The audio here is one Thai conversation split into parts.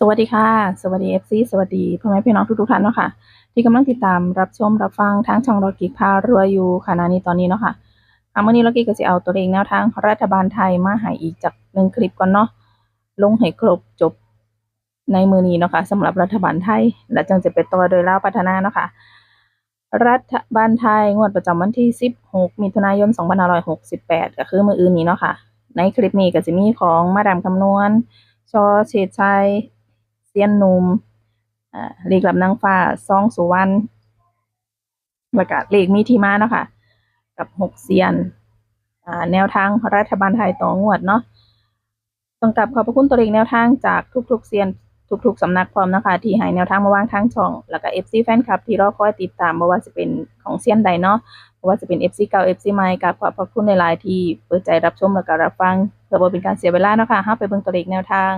สวัสดีค่ะ สวัสดี FC สวัสดีพ่อแม่พี่น้องทุกๆท่านเนาะค่ะ ที่กำลังติดตามรับชมรับฟังทางช่องรอกิกพารวยอยู่ขณะนี้ตอนนี้เนาะค่ะค่ะมื้อนี้รอกิกก็สิเอาตัวเลขแนวทางรัฐบาลไทยมาให้อีกจากหนึ่งคลิปก่อนเนาะลงให้ครบจบในมือนี้เนาะค่ะสำหรับรัฐบาลไทย และจังจะไปต่อโดยลาวพัฒนาเนาะค่ะรัฐบาลไทยงวดประจำวันที่ 16 มิถุนายน 2568 ก็คือมืออื่นนี้เนาะค่ะ ในคลิปนี้ก็จะมีของมาดามคำนวณชอเฉดชัย ซียนนุมอ่าเลขลับนางฟ้าซองสุวรรณแล้วก็เลขมีที่มาเนาะค่ะ กับหกเซียนอ่าแนวทางรัฐบาลไทยต่องวดเนาะต้องกลับขอบพระคุณตัวเลขแนวทางจากทุกๆเซียนทุกๆสำนักพร้อมนะคะ ที่ให้แนวทางมาวางทางช่อง แล้วก็ FC แฟนคลับ ที่รอคอยติดตามบ่ว่าจะเป็นของเซียนใดเนาะบ่ว่าจะเป็น FC เก่า FC ใหม่กับขอบพระคุณในหลายที่เปิดใจรับชมแล้วก็รับฟังเพื่อเป็นการเสียเวลาเนาะค่ะเฮาไปเบิ่งตัวเลขแนวทาง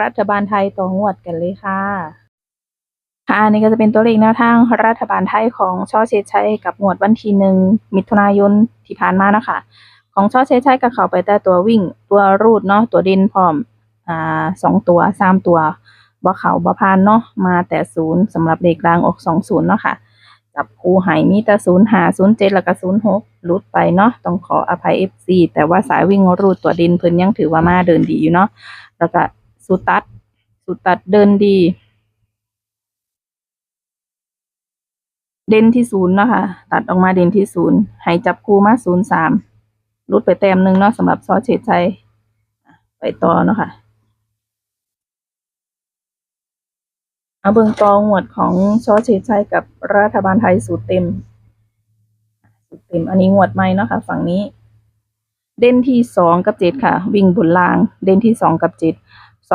รัฐบาลไทยต่องวดกันเลยค่ะค่ะอันนี้ก็จะเป็นตัวเลขแนวทางรัฐบาลไทยของช่อเชดชัยกับงวดวันที่หนึ่งมิถุนายนที่ผ่านมานะคะของช่อเชดชัยก็เข้าไปแต่ตัววิ่งตัวรูดเนาะตัวด่นพร้อมอ่าสองตัวสามตัวบ่เขาบ่พานเนาะมาแต่ศูนย์สำหรับเลขรางออกสองศูนย์เนาะค่ะจับคู่ไหมีแต่ศูนย์หาศูนย์เจ็ดแล้วก็ศูนย์หกลุดไปเนาะต้องขออภัยเอฟซีแต่ว่าสายวิ่งรูดตัวด่นเพิ่นยังถือว่ามาเดินดีอยู่เนาะแล้วก็ สุตัด สุตัดเดินดี เด่นที่ศูนย์เนาะค่ะ ตัดออกมาเด่นที่ศูนย์ให้จับคู่มาศูนย์สามรุดไปแต้มหนึ่งเนาะสำหรับซอเฉดชัยไปต่อเนาะค่ะ เอาเบิ่งตองวดของชอเฉดชัยกับรัฐบาลไทยสูตรเต็ม สูตรเต็ม อันนี้งวดใหม่เนาะค่ะ ฝั่งนี้เด่นที่สองกับเจ็ดค่ะ วิ่งบนราง เด่นที่สองกับเจ็ด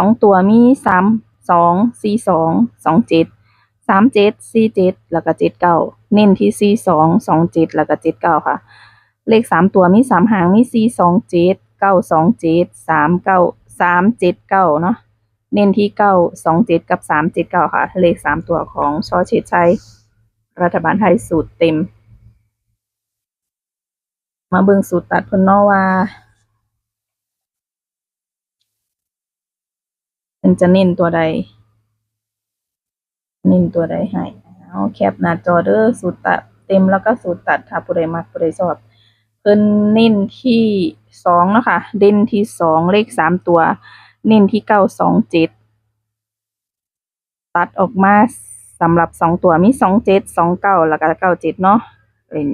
องตัวมีสามสองสี่สองสองเจ็ดสามเจ็ดสี่เจ็ดแล้วก็เจ็ดเก้าเน้นที่สี่สองสองเจ็ดแล้วก็เจ็ดเก้าค่ะ เลขสามตัวมีสามหางมีสี่สองเจ็ดเก้าสองเจ็ดสามเก้าสามเจ็ดเก้าเนาะเน้นที่เก้าสองเจ็ดกับสามเจ็ดเก้าค่ะ เลขสามตัวของชอเฉดชัยรัฐบาลไทยสูตรเต็ม มาเบิ่งสูตรตัดพนนาว่า เพิ่นจะเน้นตัวใด เน้นตัวใดให้เอาแคปหน้าจอเด้อสูตรตัดเต็มแล้วก็สูตรตัดถ้าผู้ใดมักผู้ใดชอบเพิ่นเน้นที่สองเนาะค่ะเด่นที่สองเลขสามตัว เน้นที่เก้าสองเจ็ดตัดออกมาสำหรับสองตัวมีสองเจ็ดสองเก้าแล้วก็เก้าเจ็ดเนาะเป็น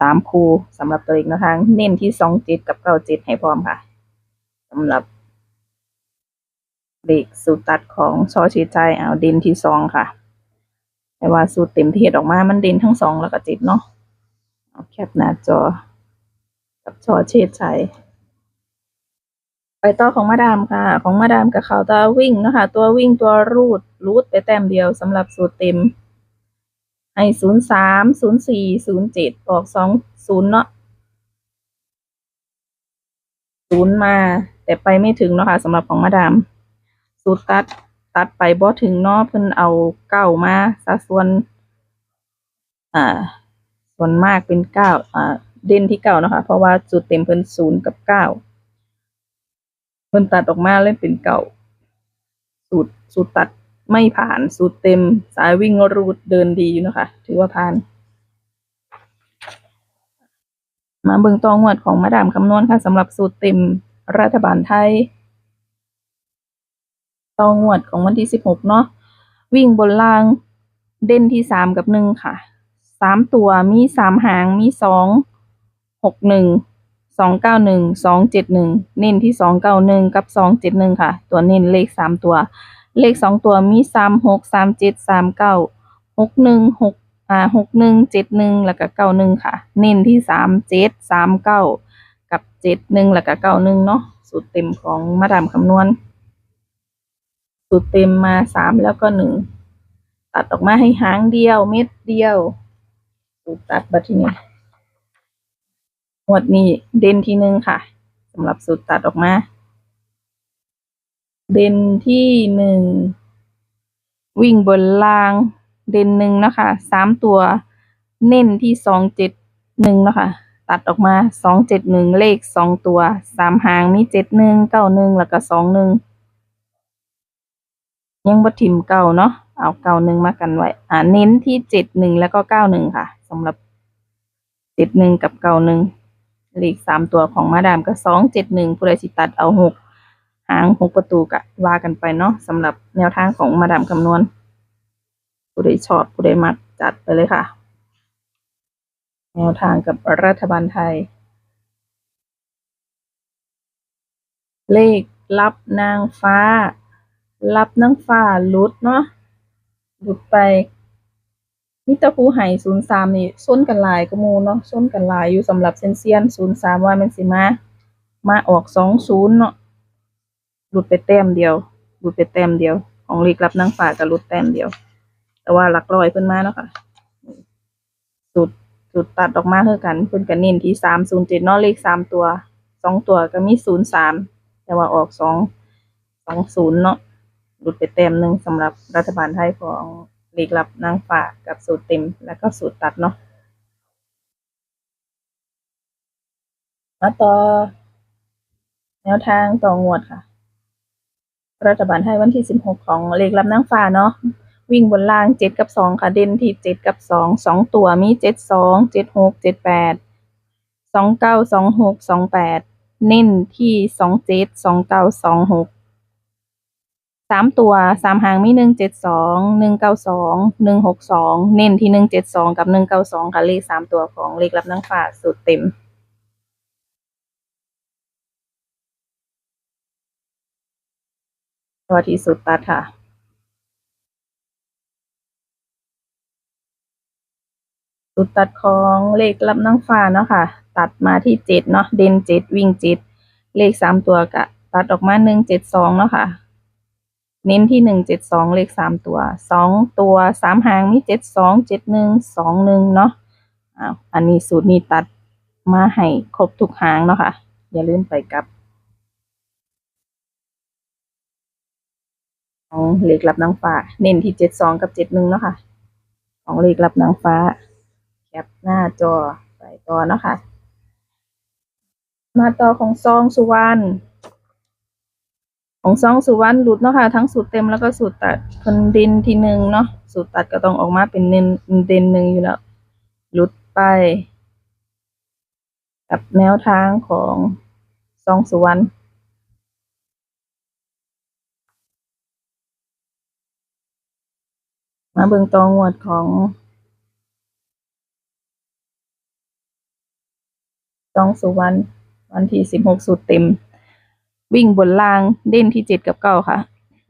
สามคู่สำหรับตัวเองนะคะเน้นที่สองเจ็ดกับเก้าเจ็ดให้พร้อมค่ะสำหรับ เลขสูตรตัดของชอชีใจเอาเด่นที่สองค่ะ แต่ว่าสูตรเต็มที่เฮ็ดออกมามันเด่นทั้งสองแล้วก็จ็ดเนาะเอาแคปหน้าจอ กับชอชดชัยไปต่อของมาดามค่ะ ของมาดามกับเขาตัววิ่งนะคะ ตัววิ่งตัวรูดรูดไปแต้มเดียวสำหรับสูตรเต็มให้ศูนย์สามศูนย์สี่ศูนย์เจ็ดออกสองศูนย์เนาะศูนย์มา แต่ไปไม่ถึงเนาะค่ะสำหรับของมาดาม สูตรตัดตัดไปบ่ถึงเนาะเพิ่นเอาเก้ามาสัดส่วน อ่า ส่วนมากเป็นเก้าอ่า เด่นที่เก้านะคะ เพราะว่าสูตรเต็มเพิ่นศูนย์กับเก้าเพิ่นตัดออกมาเลยเป็นเก้าสูตรสูตรตัดไม่ผ่านสูตรเต็มสายวิ่งรูดเดินดีอยู่นะคะ ถือว่าผ่าน มาเบิ่งตองวดของมาดามคำนวณค่ะสำหรับสูตรเต็มรัฐบาลไทย ตองวดของวันที่สิบหกเนาะวิ่งบนล่างเด่นที่สามกับหนึ่งค่ะสามตัวมีสามหางมีสองหกหนึ่งสองเก้าหนึ่งสองเจ็ดหนึ่งเน้นที่สองเก้าหนึ่งกับสองเจ็ดหนึ่งค่ะ ตัวเน้นเลขสามตัว เลขสองตัวมีสามหกสามเจ็ดสามเก้าหกหนึ่งหกอ่าหกหนึ่งเจ็ดหนึ่งแล้วก็เก้าหนึ่งค่ะ เน้นที่สามเจ็ดสามเก้ากับเจ็ดหนึ่งแล้วก็เก้าหนึ่งเนาะสูตรเต็มของมาดามคำนวณ สูตรเต็มมาสามแล้วก็หนึ่งตัดออกมาให้หางเดียวเม็ดเดียว สูตรตัดบัดทีนี้หมวดนี้เด่นที่หนึ่งค่ะสำหรับสูตรตัดออกมา เด่นที่หนึ่งวิ่งบนล่าง เด่นหนึ่งนะคะสามตัว เน้นที่สองเจ็ดหนึ่งนะคะตัดออกมาสองเจ็ดหนึ่งเลขสองตัวสามหางมีเจ็ดหนึ่งเก้าหนึ่งแล้วก็สองหนึ่ง ยังบ่ทิมเก่าเนาะเอาเก่าหนึ่งมากันไว้ อ่าเน้นที่เจ็ดหนึ่งแล้วก็เก้าหนึ่งค่ะสำหรับเจ็ดหนึ่งกับเก้าหนึ่งเลขสามตัวของมาดามก็สองเจ็ดหนึ่งผู้ใดสิตัดเอาหกหางหกประตูกะว่ากันไปเนาะสำหรับแนวทางของมาดามคำนวณ ผู้ใดชอบผู้ใดมักจัดไปเลยค่ะ แนวทางกับรัฐบาลไทย เลขรับนางฟ้า รับนางฟ้าลุดเนาะหลุดไปมิตรภูไห่ศูนย์สามนี่ส้นกันหลายก็มูเนาะส้นกันหลายอยู่สำหรับเซนเซียนศูนย์สามว่ามันสิมา มาออกสองศูนย์เนาะหลุดไปแต้มเดียวหลุดไปแต้มเดียว ของเลขรับนางฟ้าก็หลุดแต้มเดียว แต่ว่าหลักร้อยเพิ่นมาเนาะค่ะสุดสุดตัดออกมาคือกันเพิ่นก็เน้นที่สามศูนย์เจ็ดเนาะเลขสามตัวสองตัวก็มีศูนย์สามแต่ว่าออกสองสองศูนย์เนาะ หลุดไปแต้มหนึ่งสำหรับรัฐบาลไทยของเลขรับนางฟ้ากับสูตรเต็มแล้วก็สูตรตัดเนาะมาต่อ แนวทางต่องวดค่ะ รัฐบาลไทยวันที่สิบหกของเลขรับนางฟ้าเนาะวิ่งบนล่างเจ็ดกับสองค่ะ เด่นที่เจ็ดกับสองสองตัวมีเจ็ดสองเจ็ดหกเจ็ดแปดสองเก้าสองหกสองแปดเน้นที่สองเจ็ด สามตัวสามหางมีหนึ่งเจ็ดสองหนึ่งเก้าสองหนึ่งหกสองเน้นที่หนึ่งเจ็ดสองกับหนึ่งเก้าสองค่ะเลขสามตัวของเลขรับนางฟ้าสูตรเต็มตัวที่สุดตัดค่ะสุดตัดของเลขรับนางฟ้าเนาะค่ะ ตัดมาที่เจ็ดเนาะเด่นเจ็ดวิ่งเจ็ดเลขสามตัวกะตัดออกมาหนึ่งเจ็ดสองเนาะค่ะ เน้นที่หนึ่งเจ็ดสองเลขสามตัวสองตัวสามหางมีเจ็ดสองเจ็ดหนึ่งสองหนึ่งเนาะอ้าวอันนี้สูตรนี้ตัดมาให้ครบทุกหางเนาะค่ะ อย่าลืมไปกลับของเลขรับนางฟ้า เน้นที่เจ็ดสองกับเจ็ดหนึ่งเนาะค่ะ ของเลขรับนางฟ้า แคปหน้าจอไปต่อเนาะค่ะมาต่อของซองสุวรรณ ของซองสุวรรณหลุดเนาะค่ะ ทั้งสูตรเต็มแล้วก็สูตรตัดคนดินทีหนึ่งเนาะสูตรตัดก็ต้องออกมาเป็นเน้นเด่นหนึ่งอยู่แล้ว หลุดไป กับแนวทางของซองสุวรรณมาเบิ่งตองวดของจองสุวรรณวันที่สิบหกสุดเต็ม วิ่งบนล่างเด่นที่เจ็ดกับเก้าค่ะ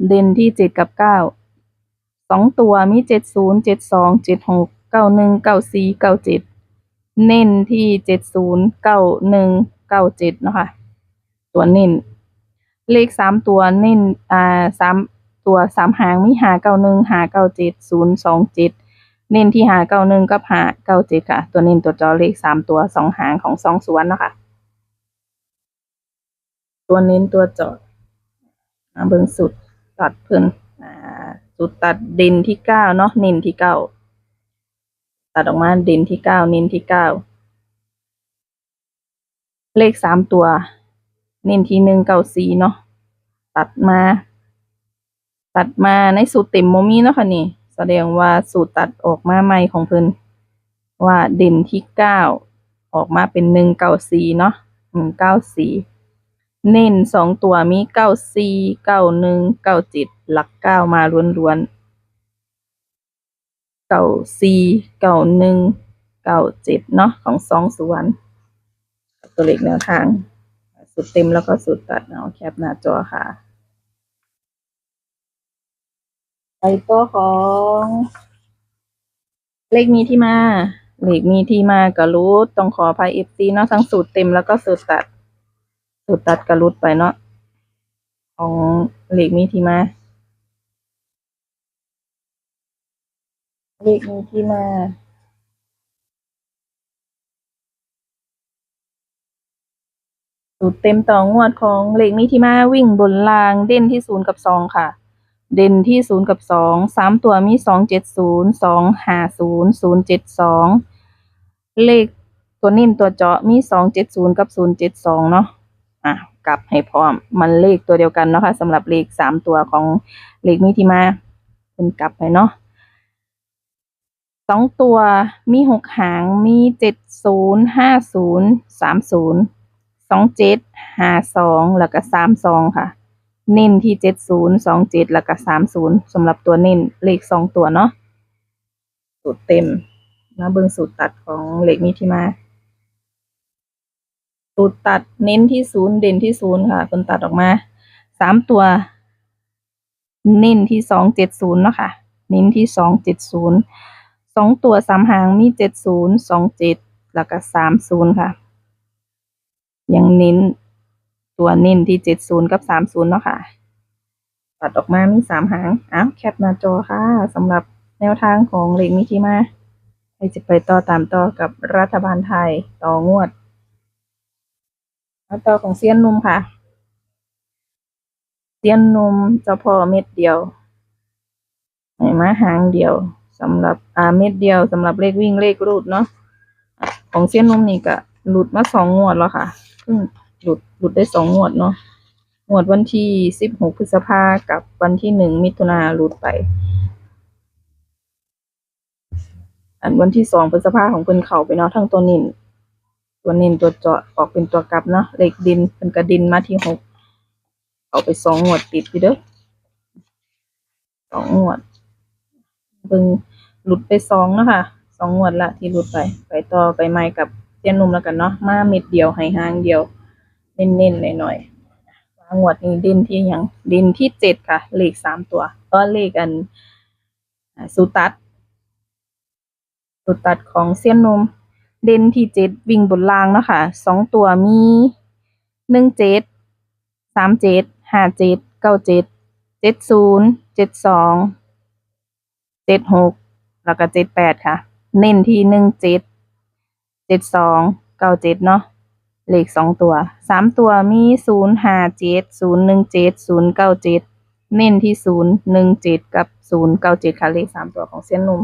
เด่นที่เจ็ดกับเก้าสองตัวมีเจ็ดศูนย์เจ็ดสองเจ็ดหกเก้าหนึ่งเก้าสี่เก้าเจ็ดเน้นที่เจ็ดศูนย์เก้าหนึ่งเก้าเจ็ดเนาะค่ะตัวเน้นเลขสามตัวเน้นอ่าสามตัวสามหางมีหาเก้าหนึ่งหาเก้าเจ็ดศูนย์สองเจ็ดเน้นที่หาเก้าหนึ่งกับหาเก้าเจ็ดค่ะ ตัวเน้นตัวจอเลขสามตัวสองหางของสองส่วนเนาะค่ะ ตัวเน้นตัวจอมาเบิ่งสุดตัดเพิ่นสุดตัดเด่นที่เก้าเนาะเน้นที่เก้าตัดออกมาเด่นที่เก้าเน้นที่เก้าเลขสามตัว เน้นที่หนึ่งเก้าสี่เนาะตัดมา ตัดมาในสูตรเต็มโมมี่เนาะค่ะนี่ แสดงว่าสูตรตัดออกมาใหม่ของเพิ่นว่าเด่นที่เก้าออกมาเป็นหนึ่งเก้าสี่เนาะหนึ่งเก้าสี่ เน้นสองตัวมีเก้าสี่เก้าหนึ่งเก้าเจ็ดหลักเก้ามาล้วนๆเก้าสี่เก้าหนึ่งเก้าเจ็ดเนาะของสองส่วน ตัวเลขแนวทาง สุดเต็มแล้วก็สุดตัดเอาแคปหน้าจอค่ะไปตัวของเลขมีที่มา เลขมีที่มาก็รู้ต้องขออภัยเอฟซีเนาะทั้งสูตรเต็มแล้วก็สูตรตัด สูตรตัดก็รุดไปเนาะของเลขมีที่มาเลขมีที่มา สูตรเต็มต่องวดของเลขมีที่มาวิ่งบนรางเด่นที่ศูนย์กับสองค่ะ เด่นที่ศูนย์กับสองสามตัวมีสองเจ็ดศูนย์สองห้าศูนย์ศูนย์เจ็ดสองเลขตัวนิ่นตัวเจาะมีสองเจ็ดศูนย์กับศูนย์เจ็ดสองเนาะ อะกลับให้พร้อมมันเลขตัวเดียวกันเนาะค่ะสำหรับเลขสามตัวของเลขมีที่มาเป็นกลับไปเนาะสองตัวมีหกหางมีเจ็ดศูนย์ห้าศูนย์สามศูนย์สองเจ็ดห้าสองแล้วก็สามสองค่ะ เน้นที่เจ็ดศูนย์สองเจ็ดแล้วก็สามศูนย์สำหรับตัวเน้นเลขสองตัวเนาะสูตรเต็มมาเบิ่งสูตรตัดของเลขมีที่มา สูตรตัดเน้นที่ศูนย์เด่นที่ศูนย์ค่ะคนตัดออกมาสามตัว เน้นที่สองเจ็ดศูนย์เนาะค่ะเน้นที่สองเจ็ดศูนย์สองตัวสามหางมีเจ็ดศูนย์สองเจ็ดแล้วก็สามศูนย์ค่ะ ยังเน้นตัวเน้นที่เจ็ดศูนย์กับสามศูนย์เนาะค่ะ ตัดออกมามีสามหางอ้าวแคปหน้าจอค่ะสำหรับแนวทางของเลขมิทิมาใครจะไปต่อตามต่อกับรัฐบาลไทยต่องวด แล้วต่อของเซียนนุ่มค่ะ เซียนนุ่มเจ้าพ่อเม็ดเดียวให้มาหางเดียวสำหรับอ่าเม็ดเดียวสำหรับเลขวิ่งเลขรูดเนาะของเซียนนุ่มนี่ก็หลุดมาสองงวดแล้วค่ะเพิ่งหลุดหลุดได้สองงวดเนาะงวดวันที่สิบหกพฤษภากับวันที่หนึ่งมิถุนาหลุดไป อันวันที่สองพฤษภาของเพิ่นเข้าไปเนาะทั้งตัวนิน ตัวนินตัวเจาะออกเป็นตัวกลับเนาะเลขดินเป็นกระดินมาที่หกเอาไปสองงวดติดอยู่เด้อสองงวดเบิ่งหลุดไปสองเนาะค่ะสองงวดละที่หลุดไป ไปต่อไปใหม่กับเตียนนุ่มแล้วกันเนาะมาเม็ดเดียวให้หางเดียว เน้นๆหน่อยๆมางวดนี้ดินที่ยังดินที่เจ็ดค่ะ เลขสามตัว ก็เลขอันสูตัดสูตรตัดของเซียนนม เด่นที่เจ็ดวิ่งบนรางเนาะค่ะสองตัวมีหนึ่งเจ็ดสามเจ็ดห้าเจ็ดเก้าเจ็ดเจ็ดศูนย์เจ็ดสองเจ็ดหกแล้วก็เจ็ดแปดค่ะ เน้นที่หนึ่งเจ็ดเจ็ดสองเก้าเจ็ดเนาะเลขสองตัวสามตัวมีศูนย์ห้าเจ็ดศูนย์หนึ่งเจ็ดศูนย์เก้าเจ็ดเน้นที่ศูนย์หนึ่งเจ็ดกับศูนย์เก้าเจ็ดค่ะเลขสามตัวของเส้นนุ่ม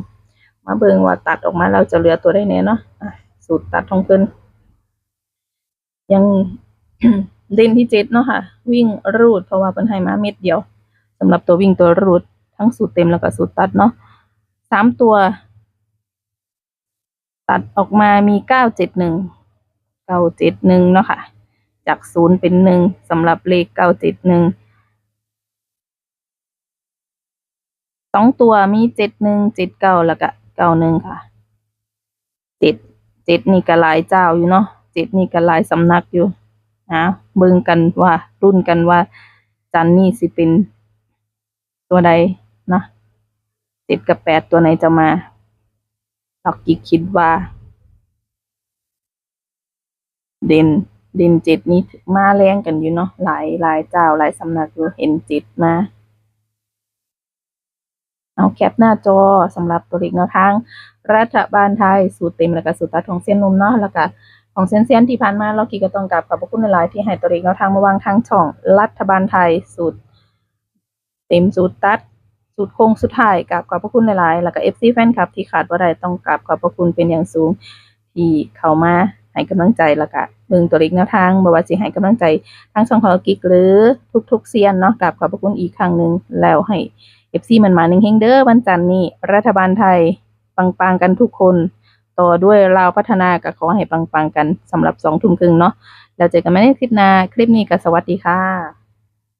มาเบิ่งว่าตัดออกมาแล้วจะเหลือตัวได้แน่เนาะ สูตรตัดของเพิ่นยังเด่นที่เจ็ดเนาะค่ะ วิ่งรูดเพราะว่าเพิ่นให้มาเม็ดเดียวสำหรับตัววิ่งตัวรูดทั้งสูตรเต็มแล้วก็สูตรตัดเนาะสามตัว ตัดออกมามีเก้าเจ็ดหนึ่งเก้าเจ็ดหนึ่งเนาะค่ะ จากศูนย์เป็นหนึ่งสำหรับเลขเก้าเจ็ดหนึ่งสองตัวมีเจ็ดหนึ่งเจ็ดเก้าแล้วก็เก้าหนึ่งค่ะเจ็ด เจ็ดนี่ก็หลายเจ้าอยู่เนาะเจ็ดนี่ก็หลายสำนักอยู่นะเบิ่งกันว่ารุ่นกันว่า จันนี่สิเป็นตัวใดนะเจ็ดกับแปดตัวไหนจะมาดอกกิกคิดว่า เด่นเด่นเจ็ดนี่มาแรงกันอยู่เนาะหลายหลายเจ้าหลายสำนักอยู่เห็นเจ็ดมาเอาแคปหน้าจอสำหรับตัวเลขแนวทาง รัฐบาลไทย สูตรเต็มแล้วก็สูตรตัดของเส้นนมเนาะแล้วก็ของเส้นเส้นที่ผ่านมาเรากีก็ต้องกลับขอบพระคุณหลายๆที่ให้ตัวเลขแนวทางมาวางทางช่องรัฐบาลไทย สูตรเต็มสูตรตัดสูตรโค้งสุดท้ายกับขอบพระคุณหลายๆ แล้วก็ FC แฟนคลับที่ขาดว่าใดต้องกราบขอบพระคุณเป็นอย่างสูง ที่เข้ามาให้กำลังใจแล้วก็เบิ่งตัวเลขแนวทางบ่ว่าสิให้กำลังใจทางช่องของกิกหรือทุกๆเซียนเนาะกราบขอบพระคุณอีกครั้งหนึ่งแล้วให้ FC มันมาหนึ่งเฮงเด้อวันจันทร์นี้รัฐบาลไทย ปังๆกันทุกคน ต่อด้วยเราพัฒนาก็ขอให้ปังๆกันสำหรับสองทุ่มครึ่งเนาะแล้วเจอกันใหม่ในคลิปหน้าคลิปนี้ก็สวัสดีค่ะ